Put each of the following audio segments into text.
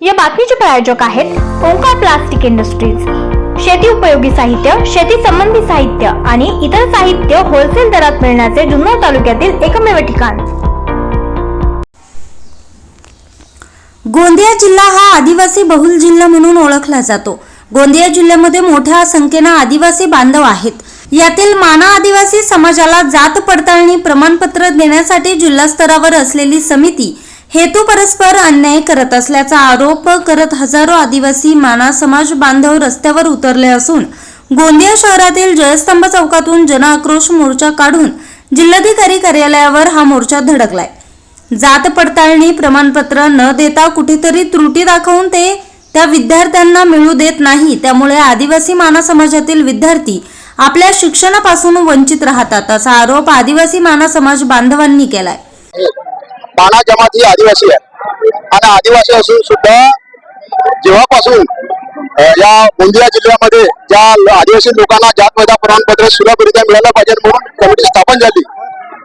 या बातमीचे प्रायोजक आहेत ओंकार प्लास्टिक इंडस्ट्रीज. शेती उपयोगी साहित्य शेती संबंधी साहित्य आणि इतर साहित्य होलसेल दरात मिळण्याचे जुन्नर तालुक्यातील एकमेव ठिकाण. गोंदिया जिल्हा हा आदिवासी बहुल जिल्हा म्हणून ओळखला जातो. गोंदिया जिल्ह्यामध्ये मोठ्या संख्येनं आदिवासी बांधव आहेत. यातील माना आदिवासी समाजाला जात पडताळणी प्रमाणपत्र देण्यासाठी जिल्हा स्तरावर असलेली समिती हेतू परस्पर अन्याय करत असल्याचा आरोप करत हजारो आदिवासी माना समाज बांधव रस्त्यावर उतरले असून गोंदिया शहरातील जयस्तंभ चौकातून जनआक्रोश मोर्चा काढून जिल्हाधिकारी कार्यालयावर हा मोर्चा धडकलाय. जात पडताळणी प्रमाणपत्र न देता कुठेतरी त्रुटी दाखवून ते त्या विद्यार्थ्यांना मिळू देत नाही त्यामुळे आदिवासी माना समाजातील विद्यार्थी आपल्या शिक्षणापासून वंचित राहतात असा आरोप आदिवासी माना समाज बांधवांनी केलाय. माना जमात ही आदिवासी आहे. आणि आदिवासी असून सुद्धा जेव्हापासून या गोंदिया जिल्ह्यामध्ये ज्या आदिवासी लोकांना जात वैधा प्रमाणपत्र सुलभरित्या मिळालं पाहिजे म्हणून कमिटी स्थापन झाली.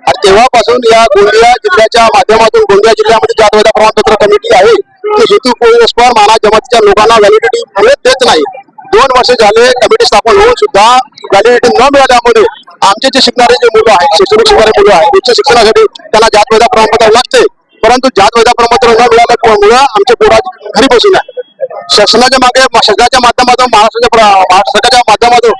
आणि तेव्हापासून या गोंदिया जिल्ह्याच्या माध्यमातून गोंदिया जिल्ह्यामध्ये जात वैधा प्रमाणपत्र कमिटी आहे ती हेतू पुरस्पर माना जमातीच्या लोकांना व्हॅलिडिटी मिळत देत नाही. दोन वर्ष झाले कमिटी स्थापन होऊन सुद्धा व्हॅलिडिटी न मिळाल्यामुळे आमचे जे शिकणारे जे मुलं आहेत शैक्षणिक शिकणारे मुलं आहेत उच्च शिक्षणासाठी त्याला जात वैधा प्रमाणपत्र लागते परंतु जात वैधा प्रमाणपत्र न मिळाल्यामुळे आमचे पोरा घरी बसून आहे. शासनाच्या मागे शासनाच्या माध्यमातून महाराष्ट्राच्या सरकारच्या माध्यमातून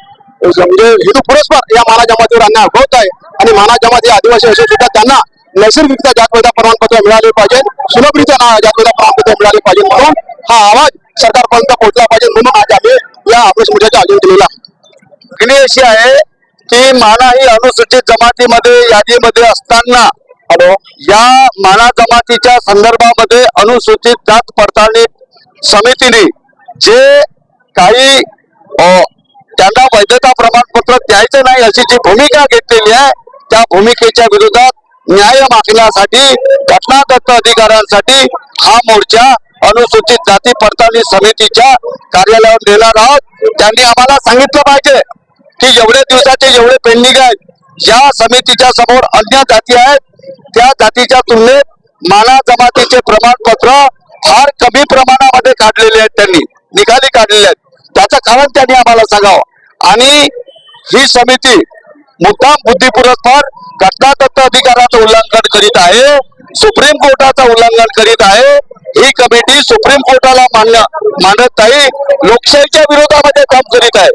म्हणजे हिंदू पुरस्कार या माना जमातीवर अन्याय होत आहे. आणि माना जमात हे आदिवासी असून सुद्धा त्यांना नैसर्गिकरित्या जातवेदा प्रमाणपत्र मिळाले पाहिजे सुलभरित्या ना- जातवेदा प्रमाणपत्र मिळाले पाहिजे म्हणून हा आवाज सरकारपर्यंत पोहोचला पाहिजे म्हणून आज आम्ही या आपल्या मोर्चाचे आयोजन केलेलं आहे. अशी आहे की माना ही अनुसूचित जमातीमध्ये यादीमध्ये असताना हॅलो या माना जमातीच्या संदर्भामध्ये अनुसूचित जात पडताळणी समितीने जे काही त्यांना वैधता प्रमाणपत्र द्यायचं नाही अशी जी भूमिका घेतलेली आहे त्या भूमिकेच्या विरोधात न्याय मागण्यासाठी घटनादत्त अधिकाऱ्यांसाठी हा मोर्चा अनुसूचित जाती पडताळणी समितीच्या कार्यालयावर नेणार आहोत. त्यांनी आम्हाला सांगितलं पाहिजे. की एवढे दिवसाचे एवढे पेंडिंग आहेत. या समितीच्या समोर अन्य जाती आहेत. त्या जातीच्या तुलनेत माना जमातीचे प्रमाणपत्र फार कमी प्रमाणामध्ये काढलेले आहेत त्यांनी. निकाली काढलेले आहेत. त्याचं कारण त्यांनी आम्हाला सांगावं. आणि ही समिती मुद्दाम बुद्धिपुरस्पर घटनादत्त अधिकाराचं उल्लंघन करीत आहे. सुप्रीम कोर्टाचं उल्लंघन करीत आहे. ही कमिटी सुप्रीम कोर्टाला मान्य मानत नाही. लोकशाहीच्या विरोधामध्ये काम करीत आहे.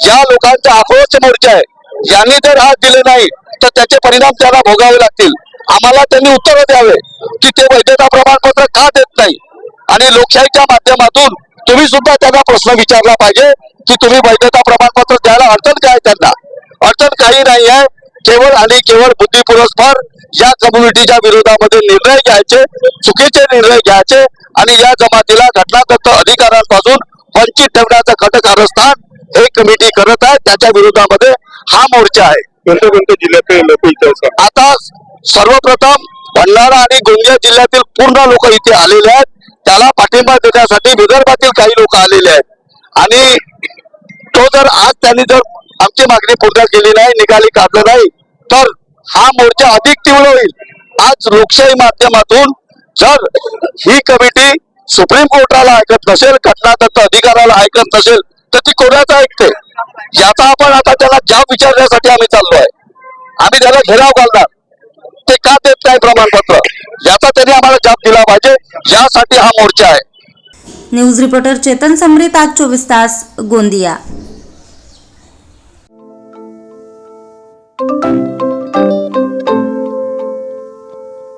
ज्या लोकांचा आक्रोश मोर्चा आहे यांनी जर हात दिले नाही तर त्याचे परिणाम त्यांना भोगावे लागतील. आम्हाला त्यांनी उत्तर द्यावे की ते वैधता प्रमाणपत्र का देत नाही. आणि लोकशाहीच्या माध्यमातून तुम्ही सुद्धा त्यांना प्रश्न विचारला पाहिजे की तुम्ही वैधता प्रमाणपत्र द्यायला अडचण काय आहे त्यांना? अडचण काही नाही आहे. केवळ आणि केवळ बुद्धिपुरस्पर या कम्युनिटीच्या विरोधामध्ये निर्णय घ्यायचे चुकीचे निर्णय घ्यायचे आणि या जमातीला घटनादत्त अधिकारांपासून वंचित ठेवण्याचं घटकारस्थान हे कमिटी करत आहे त्याच्या विरोधामध्ये हा मोर्चा आहे. कोणत्या कोणत्या जिल्ह्यात लोक इथे आता सर्वप्रथम भंडारा आणि गोंदिया जिल्ह्यातील पूर्ण लोक इथे आलेले आहेत. त्याला पाठिंबा देण्यासाठी विदर्भातील काही लोक आलेले आहेत. आणि तो जर आज त्यांनी जर आमची मागणी पूर्ण केली नाही निकाली काढलं नाही तर हा मोर्चा अधिक तीव्र होईल. आज लोकशाही माध्यमातून जर ही कमिटी सुप्रीम कोर्टाला ऐकत नसेल घटनादत्त अधिकाराला ऐकत नसेल तर ती कोणाचं ऐकते? याचा आपण आता त्याला जाब विचारण्यासाठी आम्ही चाललो आहे आम्ही त्याला घेराव घालणार. ते का देत नाही प्रमाणपत्र? याचा त्यांनी आम्हाला जाब दिला पाहिजे. यासाठी हा मोर्चा आहे. न्यूज रिपोर्टर चेतन समृत आज चोवीस तास गोंदिया.